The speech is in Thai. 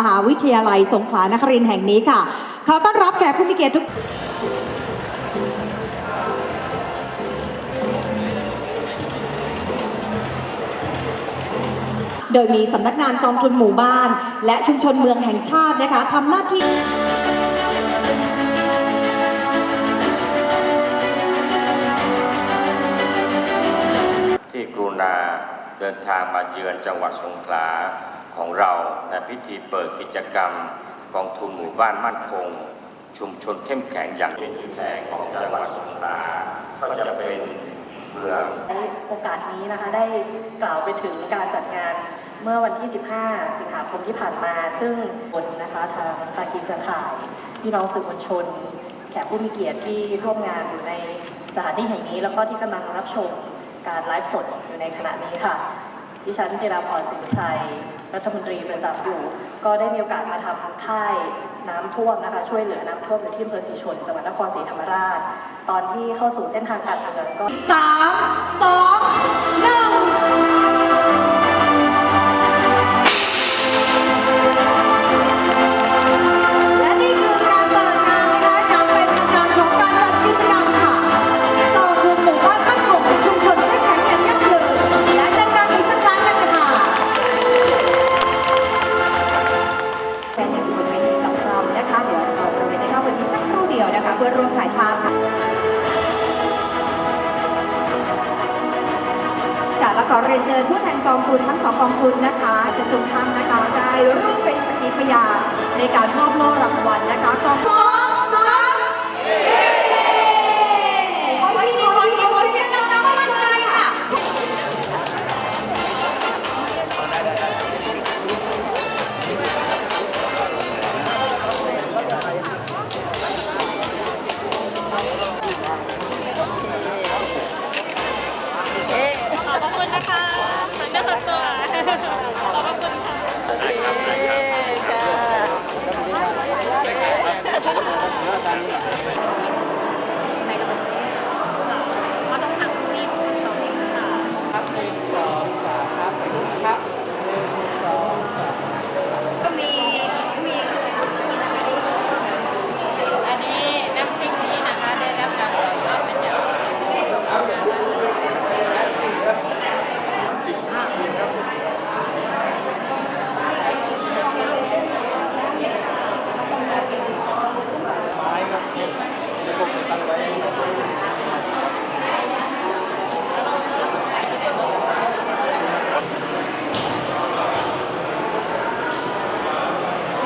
มหาวิทยาลัยสงขลานครินทร์แห่งนี้ค่ะ ขอต้อนรับแขกผู้มีเกียรติทุกโดยมีสำนักงานกองทุนหมู่บ้าน และชุมชนเมืองแห่งชาตินะคะทำหน้าที่ที่กรุณาเดินทางมาเยือนจังหวัดสงขลา ของเราในพิธีเปิดกิจกรรมกองทุนหมู่บ้านมั่นคง ชุมชนเข้มแข็งอย่างเป็นแข็งของจังหวัดสงขลาก็จะเป็นเมืองโอกาสนี้นะคะได้กล่าวไปถึงการจัดงานเมื่อวันที่ 15 สิงหาคมที่ผ่านมา ซึ่งบนนะคะทางภาคีเครือข่ายพี่น้องสื่อมวลชน แขกผู้มีเกียรติที่ร่วมงานอยู่ในสถานที่แห่งนี้ แล้วก็ที่กำลังรับชมการไลฟ์สดอยู่ในขณะนี้ค่ะ ดิฉันจิราพรสิงห์ไทยรัฐมนตรีประจำอยู่ ก็ได้มีโอกาสมาทำค่ายน้ำท่วมนะคะช่วยเหลือน้ำท่วมอยู่ที่อำเภอศรีชนจังหวัดนครศรีธรรมราช ตอนที่เข้าสู่เส้นทางการเมืองก็สามสองหนึ่ง พื่อร่วมถ่ายภาพค่ะค่ะและขอเรียนเชิญผู้แทนกองทุนทั้งสองกองทุนนะคะจะทุกท่านนะคะได้ร่วมเป็นสกขีพยานในการมอบโล่รางวัลนะคะกองทุน คุณค่ะในระบ